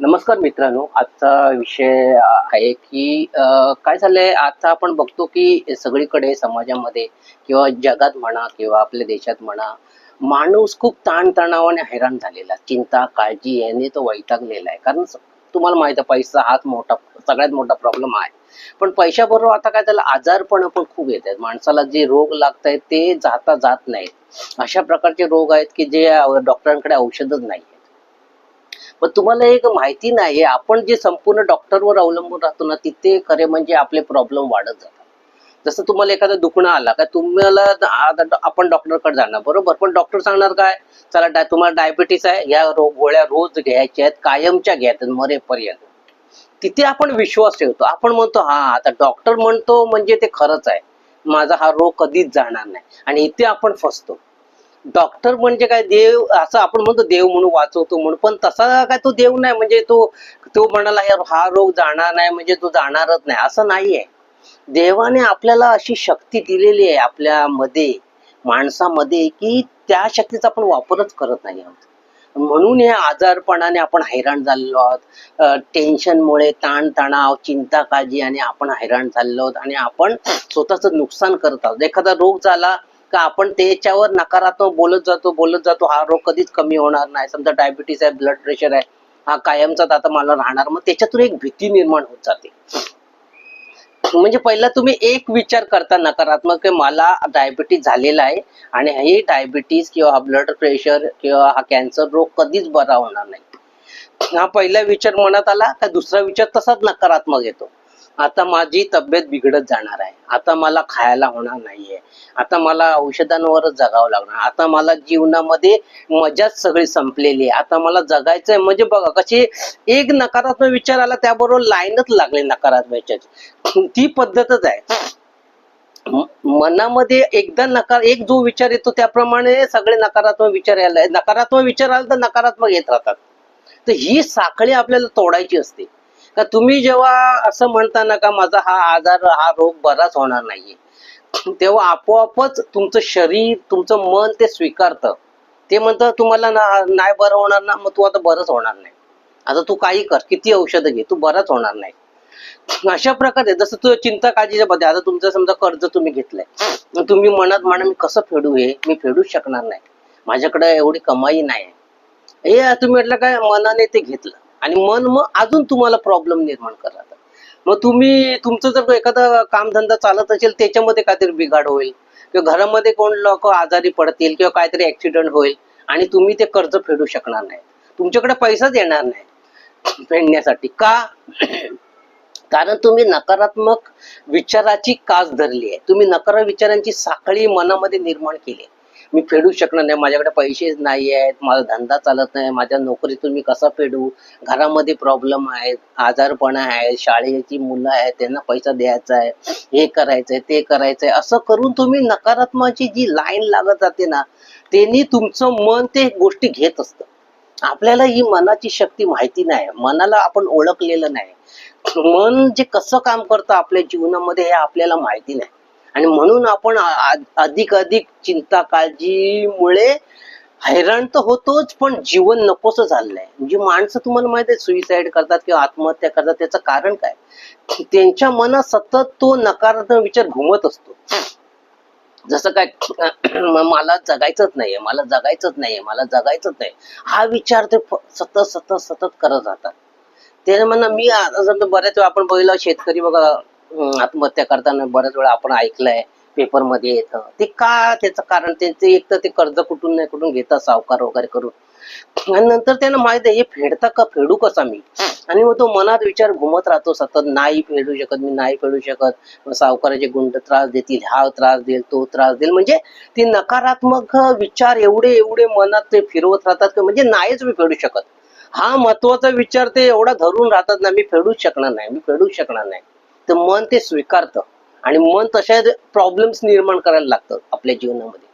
नमस्कार मित्रांनो आजचा विषय आहे की काय झालंय? आता आपण बघतो की सगळीकडे समाजामध्ये किंवा जगात म्हणा किंवा आपल्या देशात म्हणा माणूस खूप ताणतणावाने हैराण झालेला चिंता काळजी याने तो वैतागलेला आहे. कारण तुम्हाला माहीत आहे पैसा हाच मोठा सगळ्यात मोठा प्रॉब्लेम आहे. पण पैशाबरोबर आता काय त्याला आजारपण पण खूप येत आहेत. माणसाला जे रोग लागत आहेत ते जाता जात नाहीत. अशा प्रकारचे रोग आहेत की जे डॉक्टरांकडे औषधच नाही. पण तुम्हाला एक माहिती नाही आपण जे संपूर्ण डॉक्टरवर अवलंबून राहतो ना तिथे खरे म्हणजे आपले प्रॉब्लेम वाढत जातात. जसं तुम्हाला एखादा दुखणं आला का तुम्हाला आपण डॉक्टरकडे जाणार बरोबर. पण डॉक्टर सांगणार काय? चला डाय तुम्हाला डायबिटीस आहे या रो- गोळ्या रोज घ्यायच्या आहेत कायमच्या घ्यायच्यात मरेपर्यंत. तिथे आपण विश्वास ठेवतो. आपण म्हणतो हा आता डॉक्टर म्हणतो म्हणजे ते खरंच आहे. माझा हा रोग कधीच जाणार नाही. आणि इथे आपण फसतो. डॉक्टर म्हणजे काय देव असं आपण म्हणतो देव म्हणून वाचवतो म्हणून. पण तसा काय तो देव नाही म्हणजे तो तो म्हणाला यार हा रोग जाणार नाही म्हणजे तो जाणारच नाही. असं नाहीये. देवाने आपल्याला अशी शक्ती दिलेली आहे आपल्यामध्ये माणसामध्ये की त्या शक्तीचा आपण वापरच करत नाही आहोत. म्हणून या आजारपणाने आपण हैराण झालेलो आहोत. टेन्शनमुळे ताणतणाव चिंता काळजी आणि आपण हैराण झालेलो आहोत. आणि आपण स्वतःच नुकसान करत आहोत. एखादा रोग झाला का? आपण त्याच्यावर नकारात्मक बोलत जातो बोलत जातो हा रोग कधीच कमी होणार नाही. समजा डायबिटीस आहे ब्लड प्रेशर आहे हा कायमचाच आता मला राहणार. मग त्याच्यातून एक भीती निर्माण होत जाते. म्हणजे पहिला तुम्ही एक विचार करता नकारात्मक मला डायबिटीज झालेला आहे आणि हे डायबिटीज किंवा हा ब्लड प्रेशर किंवा हा कॅन्सर रोग कधीच बरा होणार नाही. हा पहिला विचार मनात आला का दुसरा विचार तसाच नकारात्मक येतो? आता माझी तब्येत बिघडत जाणार आहे. आता मला खायला होणार नाहीये. आता मला औषधांवरच जगावं लागणार. आता मला जीवनामध्ये मजाच सगळी संपलेली आहे. आता मला जगायचंय म्हणजे बघा कशी एक नकारात्मक विचार आला त्याबरोबर लाईनच लागले नकारात्मक विचार ती पद्धतच आहे. मनामध्ये एकदा नकार एक जो विचार येतो त्याप्रमाणे सगळे नकारात्मक विचार यायला नकारात्मक विचार आला तर नकारात्मक येत राहतात. तर ही साखळी आपल्याला तोडायची असते. का तुम्ही जेव्हा असं म्हणता ना का माझा हा आजार हा रोग बराच होणार नाहीये? तेव्हा आपोआपच तुमचं शरीर तुमचं मन ते स्वीकारतं. ते म्हणतं तुम्हाला ना- नाही बरं होणार ना मग तू आता बरंच होणार नाही. आता तू काही कर किती औषधं घे तू बराच होणार नाही. अशा प्रकारे जसं तू चिंता काळजीच्या मध्ये आता तुमचं समजा कर्ज तुम्ही घेतलंय. तुम्ही मनात म्हणा मी कसं फेडू हे? मी फेडू शकणार नाही. माझ्याकडे एवढी कमाई नाही. हे तुम्ही म्हटलं काय मनाने ते घेतलं. आणि मन मग अजून तुम्हाला प्रॉब्लेम निर्माण करतात मग तुम्ही तुमचं जर एखादा कामधंदा चालत असेल त्याच्यामध्ये काहीतरी बिघाड होईल. किंवा घरामध्ये कोण लोक आजारी पडतील किंवा काहीतरी ऍक्सिडेंट होईल आणि तुम्ही ते कर्ज फेडू शकणार नाही. तुमच्याकडे पैसाच येणार नाही फेडण्यासाठी. का? कारण तुम्ही नकारात्मक विचाराची कास धरली आहे. तुम्ही नकार विचारांची साखळी मनामध्ये निर्माण केली आहे. मी फेडू शकणार नाही. माझ्याकडे पैसेच नाही आहेत माझा धंदा चालत नाही. माझ्या नोकरीतून मी कसा फेडू? घरामध्ये प्रॉब्लेम आहेत. आजारपणा आहे शाळेची मुलं आहेत. त्यांना पैसा द्यायचा आहे. हे करायचंय ते करायचंय. असं करून तुम्ही नकारात्मकची जी लाईन लागत जाते ना त्यांनी तुमचं मन ते गोष्टी घेत असतं. आपल्याला ही मनाची शक्ती माहिती नाही. मनाला आपण ओळखलेलं नाही. मन जे कसं काम करतं आपल्या जीवनामध्ये हे आपल्याला माहिती नाही. आणि म्हणून आपण अधिक अधिक चिंता काळजीमुळे हैराण तर होतोच पण जीवन नकोस झालंय. म्हणजे माणसं तुम्हाला माहीत आहे सुईसाईड करतात किंवा आत्महत्या करतात त्याचं कारण काय? त्यांच्या मनात सतत तो नकारात्मक विचार घुमत असतो. जसं काय मला जगायचंच नाहीये मला जगायचंच नाहीये मला जगायचंच नाही हा विचार ते सतत सतत सतत करत राहतात. त्याने म्हणा मी आता समजा बऱ्याच वेळा आपण बघितलं शेतकरी बघा आत्महत्या करताना बऱ्याच वेळा आपण ऐकलंय पेपरमध्ये येतं. ते का त्याचं कारण? त्यांचे एक तर ते कर्ज कुठून नाही कुठून घेतात सावकार वगैरे करून. आणि नंतर त्यांना माहीत आहे हे फेडता का फेडू कसा मी? आणि मग तो मनात विचार घुमत राहतो सतत नाही फेडू शकत मी नाही फेडू शकत. सावकाराचे गुंड त्रास देतील हा त्रास देईल तो त्रास देईल. म्हणजे ते नकारात्मक विचार एवढे एवढे मनात ते फिरवत राहतात म्हणजे नाहीच मी फेडू शकत. हा महत्त्वाचा विचार ते एवढा धरून राहतात ना मी फेडूच शकणार नाही मी फेडूच शकणार नाही. तर मन ते स्वीकारतं. आणि मन तशा प्रॉब्लेम्स निर्माण करायला लागतं आपल्या जीवनामध्ये.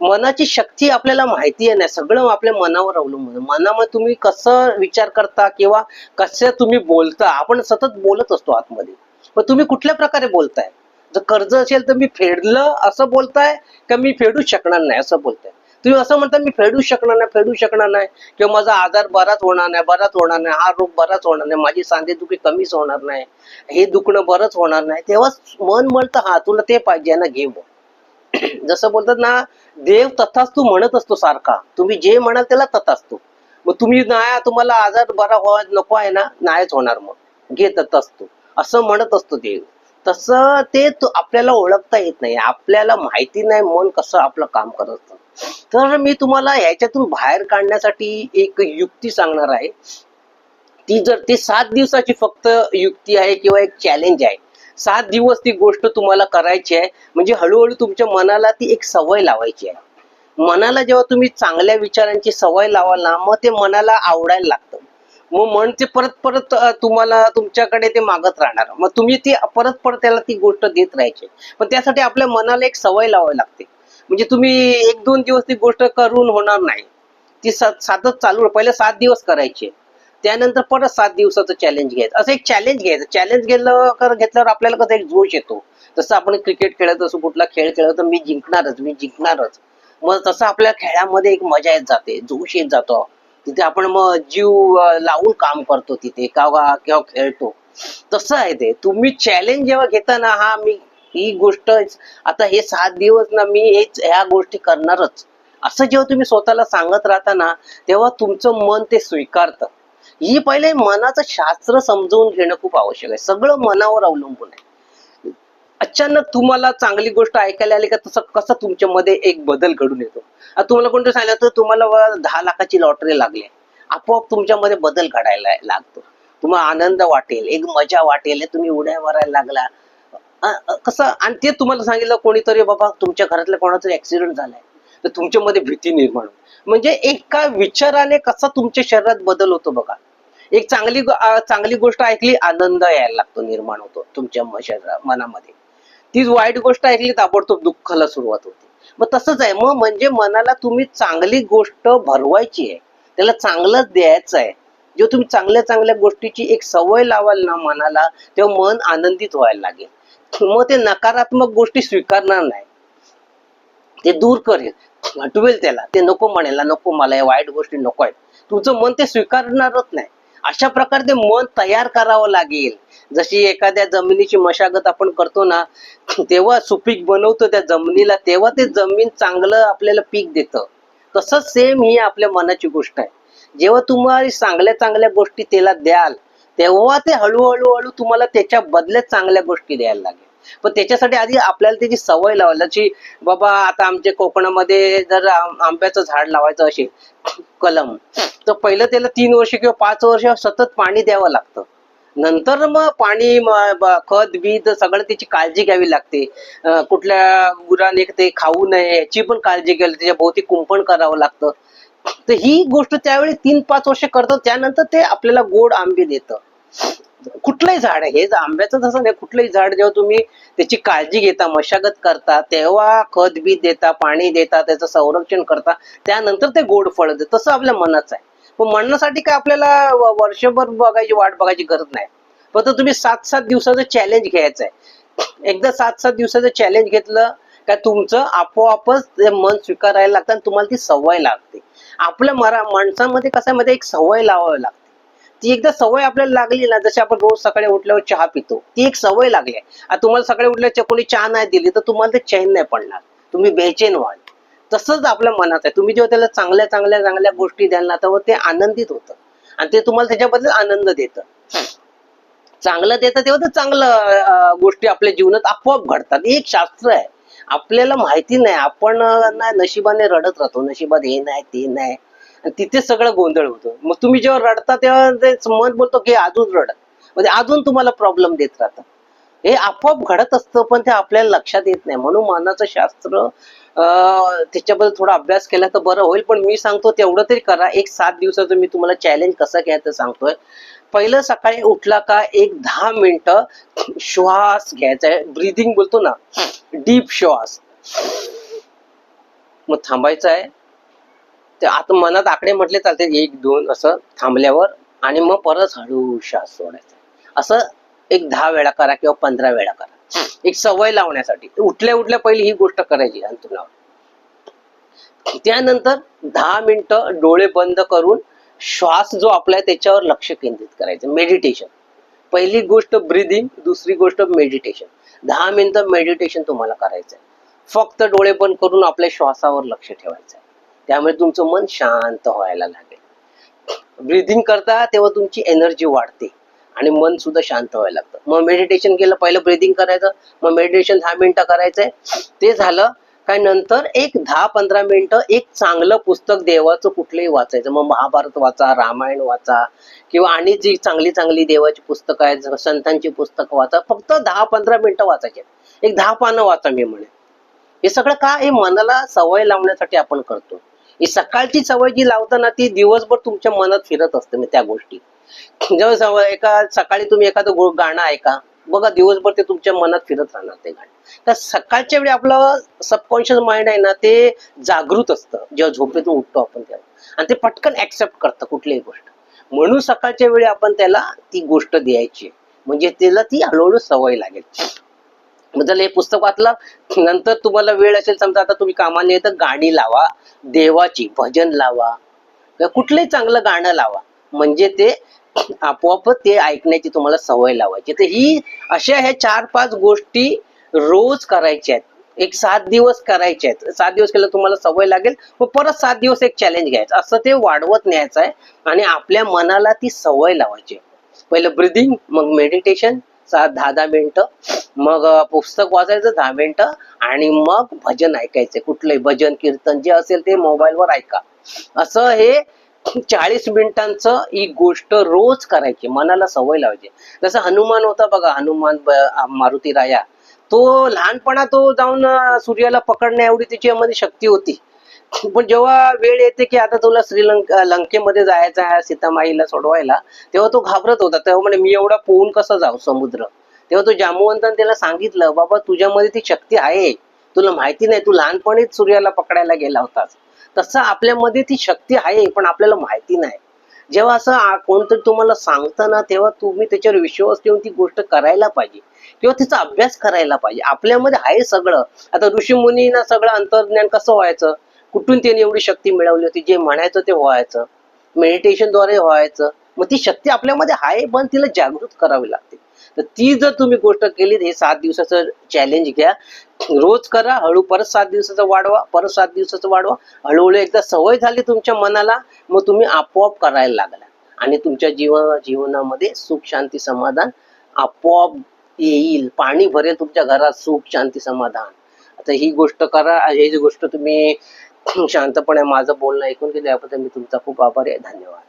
मनाची शक्ती आपल्याला माहिती आहे ना सगळं आपल्या मनावर अवलंबून आहे. मनामध्ये तुम्ही कसं विचार करता किंवा कसं तुम्ही बोलता आपण सतत बोलत असतो आतमध्ये. मग तुम्ही कुठल्या प्रकारे बोलताय? जर कर्ज असेल तर मी फेडलं असं बोलताय का मी फेडू शकणार नाही असं बोलताय? तुम्ही असं म्हणता मी फेडू शकणार नाही फेडू शकणार नाही. किंवा माझा आजार बराच होणार नाही बराच होणार नाही हा रोग बराच होणार नाही माझी सांधेदुखी कमीच होणार नाही हे दुखणं बरंच होणार नाही. तेव्हा मन म्हणतं हा तुला ते पाहिजे ना घे जसं बोलतात ना देव तथाच तू म्हणत असतो सारखा. तुम्ही जे म्हणाल त्याला तथाच तू. मग तुम्ही नाही तुम्हाला आजार बरा व्हावा नको आहे ना नाहीच होणार मग. घे तथाच तू. असं म्हणत असतो देव. तसं ते आपल्याला ओळखता येत नाही. आपल्याला माहिती नाही मन कसं आपलं काम करत असतं. तर मी तुम्हाला ह्याच्यातून बाहेर काढण्यासाठी एक युक्ती सांगणार आहे. ती जर ती सात दिवसाची फक्त युक्ती आहे किंवा एक चॅलेंज आहे. सात दिवस ती गोष्ट तुम्हाला करायची आहे. म्हणजे हळूहळू तुमच्या मनाला ती एक सवय लावायची आहे. मनाला जेव्हा तुम्ही चांगल्या विचारांची सवय लावाल ना मग ते मनाला आवडायला लागतं. मग मन ते परत परत तुम्हाला तुमच्याकडे ते मागत राहणार. मग तुम्ही ती परत परत त्याला ती गोष्ट देत राहायची. पण त्यासाठी आपल्या मनाला एक सवय लावावी लागते. म्हणजे तुम्ही एक दोन दिवस ती गोष्ट करून होणार नाही. ती सात सातच चालू पहिले सात दिवस करायचे. त्यानंतर परत सात दिवसाचं चॅलेंज घ्यायचं. असं एक चॅलेंज घ्यायचं. चॅलेंज घेतलं घेतल्यावर आपल्याला कसं एक जोश येतो. जसं आपण क्रिकेट खेळत असो कुठला खेळ खेळत तर मी जिंकणारच मी जिंकणारच. मग तसं आपल्या खेळामध्ये एक मजा येत जाते जोश येत जातो. तिथे आपण मग जीव लावून काम करतो तिथे किंवा किंवा खेळतो. तसं आहे ते. तुम्ही चॅलेंज जेव्हा घेता ना हा मी ही गोष्ट आता हे सात दिवस ना मी हेच ह्या गोष्टी करणारच. असं जेव्हा तुम्ही स्वतःला सांगत राहता ना तेव्हा तुमचं मन ते स्वीकारतं. ही पहिले मनाचं शास्त्र समजवून घेणं खूप आवश्यक आहे. सगळं मनावर अवलंबून आहे. अचानक तुम्हाला चांगली गोष्ट ऐकायला आली का? तसं कसं तुमच्यामध्ये एक बदल घडून येतो? आता तुम्हाला कोणतं सांगितलं तर तुम्हाला दहा लाखाची लॉटरी लागली. आपोआप तुमच्यामध्ये बदल घडायला लागतो. तुम्हाला आनंद वाटेल एक मजा वाटेल तुम्ही उड्या मारायला लागला. कसं? आणि ते तुम्हाला सांगितलं कोणीतरी बाबा तुमच्या घरातल्या कोणातरी ऍक्सिडेंट झालाय. तर तुमच्यामध्ये भीती निर्माण म्हणजे एका विचाराने कसा तुमच्या शरीरात बदल होतो बघा. एक चांगली चांगली गोष्ट ऐकली आनंद यायला लागतो निर्माण होतो तुमच्या शरीरा मनामध्ये. तीच वाईट गोष्ट ऐकली ताबडतोब दुःखाला सुरुवात होते. मग तसंच आहे. मग म्हणजे मनाला तुम्ही चांगली गोष्ट भरवायची आहे. त्याला चांगलंच द्यायचं आहे. जेव्हा तुम्ही चांगल्या चांगल्या गोष्टीची एक सवय लावाल ना मनाला तेव्हा मन आनंदित व्हायला लागेल. मग ते नकारात्मक गोष्टी स्वीकारणार नाही. ते दूर करेल. हटवेल त्याला. ते नको म्हणायला नको मला या वाईट गोष्टी नको आहेत. तुमचं मन ते स्वीकारणारच नाही. अशा प्रकारे मन तयार करावं लागेल. जशी एखाद्या जमिनीची मशागत आपण करतो ना तेव्हा सुपीक बनवतो त्या जमिनीला तेव्हा ते जमीन चांगलं आपल्याला पीक देतं. तसंच सेम ही आपल्या मनाची गोष्ट आहे. जेव्हा तुम्हाला चांगल्या चांगल्या गोष्टी त्याला द्याल तेव्हा ते हळूहळू हळू तुम्हाला त्याच्या बदल्यात चांगल्या गोष्टी द्यायला लागेल. पण त्याच्यासाठी आधी आपल्याला त्याची सवय लावायला बाबा आता आमच्या कोकणामध्ये जर आंब्याचं झाड लावायचं असेल कलम तर पहिलं त्याला तीन वर्ष किंवा पाच वर्ष सतत पाणी द्यावं लागतं. नंतर मग पाणी खत बीज सगळं त्याची काळजी घ्यावी लागते. कुठल्या गुराने ते खाऊ नये याची पण काळजी घ्यावी त्याच्या भोवती कुंपण करावं लागतं. तर ही गोष्ट त्यावेळी तीन पाच वर्ष करतात. त्यानंतर ते आपल्याला गोड आंबे देतं. कुठलंही झाड आहे हे आंब्याचं तसं नाही कुठलंही झाड जेव्हा तुम्ही त्याची काळजी घेता मशागत करता तेव्हा खत बी देता पाणी देता त्याचं संरक्षण करता त्यानंतर ते गोड फळ देत. तसं आपल्या मनाचं आहे. पण म्हणण्यासाठी काय आपल्याला वर्षभर बघायची वाट बघायची गरज नाही. फक्त तुम्ही सात सात दिवसाचं चॅलेंज घ्यायचं आहे. एकदा सात सात दिवसाचं चॅलेंज घेतलं का तुमचं आपोआपच ते मन स्वीकारायला लागतं आणि तुम्हाला ती सवय लागते. आपल्या मरा माणसामध्ये कसं आहे मध्ये एक सवय लावावी लागते. ती एकदा सवय आपल्याला लागली ना जशी आपण रोज सकाळी उठल्यावर चहा पितो ती एक सवय लागली आहे. तुम्हाला सकाळी उठल्यावर कोणी चहा नाही दिली तर तुम्हाला ते चैन नाही पडणार. तुम्ही बेचैन व्हाल. तसंच आपल्या मनात आहे. तुम्ही जेव्हा त्याला चांगल्या चांगल्या चांगल्या गोष्टी द्याल ना तेव्हा ते आनंदित होतं. आणि ते तुम्हाला त्याच्याबद्दल आनंद देतं. चांगलं देतं तेव्हा तर चांगलं गोष्टी आपल्या जीवनात आपोआप घडतात. हे एक शास्त्र आहे. आपल्याला माहिती नाही. आपण ना नशिबाने रडत राहतो. नशिबात हे नाही ते नाही. तिथे सगळं गोंधळ होतो. मग तुम्ही जेव्हा रडता तेव्हा ते मन बोलतो की अजून रडत म्हणजे अजून तुम्हाला प्रॉब्लेम देत राहतात हे आपोआप घडत असतं पण ते आपल्याला लक्षात येत नाही. म्हणून मानाचं शास्त्र अं, त्याच्याबद्दल थोडा अभ्यास केला तर बरं होईल. पण मी सांगतो तेवढं तरी करा. एक सात दिवसाचं मी तुम्हाला चॅलेंज कसं घ्यायचं सांगतोय. पहिलं सकाळी उठला का एक दहा मिनिटं श्वास घ्यायचा आहे. ब्रिदिंग बोलतो ना डीप श्वास. मग थांबायचं आहे. ते आता मनात आकडे म्हटले चालते एक दोन असं थांबल्यावर आणि मग परत हळू श्वास सोडायचा. असं एक दहा वेळा करा किंवा पंधरा वेळा करा. एक सवय लावण्यासाठी. उठल्या उठल्या पहिली ही गोष्ट करायची अंतुनावर त्यानंतर दहा मिनिटं डोळे बंद करून श्वास जो आपला आहे त्याच्यावर लक्ष केंद्रित करायचं. मेडिटेशन पहिली गोष्ट ब्रिदिंग दुसरी गोष्ट मेडिटेशन दहा मिनिटं मेडिटेशन तुम्हाला करायचं आहे फक्त डोळे बंद करून आपल्या श्वासावर लक्ष ठेवायचं आहे त्यामुळे तुमचं मन शांत व्हायला लागेल. ब्रिदिंग करता तेव्हा तुमची एनर्जी वाढते आणि मन सुद्धा शांत व्हायला लागतं. मग मेडिटेशन केलं पहिलं ब्रिदिंग करायचं मग मेडिटेशन दहा मिनिटं करायचंय. ते झालं काय नंतर एक दहा पंधरा मिनिटं एक चांगलं पुस्तक देवाचं कुठलंही वाचायचं. मग महाभारत वाचा रामायण वाचा किंवा आणि जी चांगली चांगली देवाची पुस्तकं आहेत संतांची पुस्तकं वाचा फक्त दहा पंधरा मिनिटं वाचायचे. एक दहा पानं वाचा मी म्हणे हे सगळं का हे मनाला सवय लावण्यासाठी आपण करतो. ही सकाळची सवय जी लावताना ती दिवसभर तुमच्या मनात फिरत असते म्हणजे त्या गोष्टी. जेव्हा सवय एका सकाळी तुम्ही एखादं गाणं ऐका बघा दिवसभर ते तुमच्या मनात फिरत राहणार ते गाणं. तर सकाळच्या वेळी आपलं सबकॉन्शियस माइंड आहे ना ते जागृत असतं. जेव्हा झोपेतून उठतो आपण त्याला आणि ते पटकन ऍक्सेप्ट करतं कुठलीही गोष्ट. म्हणून सकाळच्या वेळी आपण त्याला ती गोष्ट द्यायची. म्हणजे त्याला ती हळूहळू सवय लागेल. मग जर हे पुस्तक वाचलं. नंतर तुम्हाला वेळ असेल समजा आता तुम्ही कामाने तर गाणी लावा देवाची भजन लावा. कुठलंही चांगलं गाणं लावा. म्हणजे ते आपोआप ते ऐकण्याची तुम्हाला सवय लावायची. तर ही अशा ह्या चार पाच गोष्टी रोज करायच्या आहेत. एक सात दिवस करायचे आहेत. सात दिवस केलं तुम्हाला सवय लागेल. मग परत सात दिवस एक चॅलेंज घ्यायचं. असं ते वाढवत न्यायचं आहे आणि आपल्या मनाला ती सवय लावायची पहिलं ब्रिदिंग मग मेडिटेशन सात दहा दहा मिनिटं. मग पुस्तक वाचायचं दहा मिनिटं आणि मग भजन ऐकायचं. कुठलंही भजन कीर्तन जे असेल ते मोबाईलवर ऐका. असं हे चाळीस मिनिटांचं ही गोष्ट रोज करायची. मनाला सवय लावायची. जसं हनुमान होता बघा हनुमान मारुती राया. तो लहानपणा तो जाऊन सूर्याला पकडण्या एवढी त्याच्यामध्ये शक्ती होती. पण जेव्हा वेळ येते की आता तुला श्रीलंका लंकेमध्ये जायचं आहे सीतामाईला सोडवायला तेव्हा तो घाबरत होता. तेव्हा म्हणे मी एवढा पोहून कसं जाऊ समुद्र? तेव्हा तो जांबुवंताने त्याला सांगितलं बाबा तुझ्यामध्ये ती शक्ती आहे. तुला माहिती नाही तू लहानपणीच सूर्याला पकडायला गेला होतास. तसं आपल्यामध्ये ती शक्ती आहे पण आपल्याला माहिती नाही. जेव्हा असं कोणतरी तुम्हाला सांगतं ना तेव्हा तुम्ही त्याच्यावर विश्वास ठेवून ती गोष्ट करायला पाहिजे. किंवा तिचा अभ्यास करायला पाहिजे. आपल्यामध्ये आहे सगळं. आता ऋषीमुनींना सगळं अंतर्ज्ञान कसं व्हायचं? कुठून त्यांनी एवढी शक्ती मिळवली होती? जे म्हणायचं ते व्हायचं. मेडिटेशनद्वारे व्हायचं. मग ती शक्ती आपल्यामध्ये आहे पण तिला जागृत करावी लागते. तर ती जर तुम्ही गोष्ट केली हे सात दिवसाचं चॅलेंज घ्या. रोज करा हळू परत सात दिवसाचं वाढवा परत सात दिवसाचं वाढवा. हळूहळू एकदा सवय झाली तुमच्या मनाला मग तुम्ही आपोआप करायला लागला. आणि तुमच्या जीवन जीवनामध्ये सुख शांती समाधान आपोआप येईल. पाणी भरेल तुमच्या घरात सुख शांती समाधान. आता ही गोष्ट करा हे जी गोष्ट तुम्ही शांतपणे माझं बोलणं ऐकून घेतल्याबद्दल मी तुमचा खूप आभारी आहे. धन्यवाद.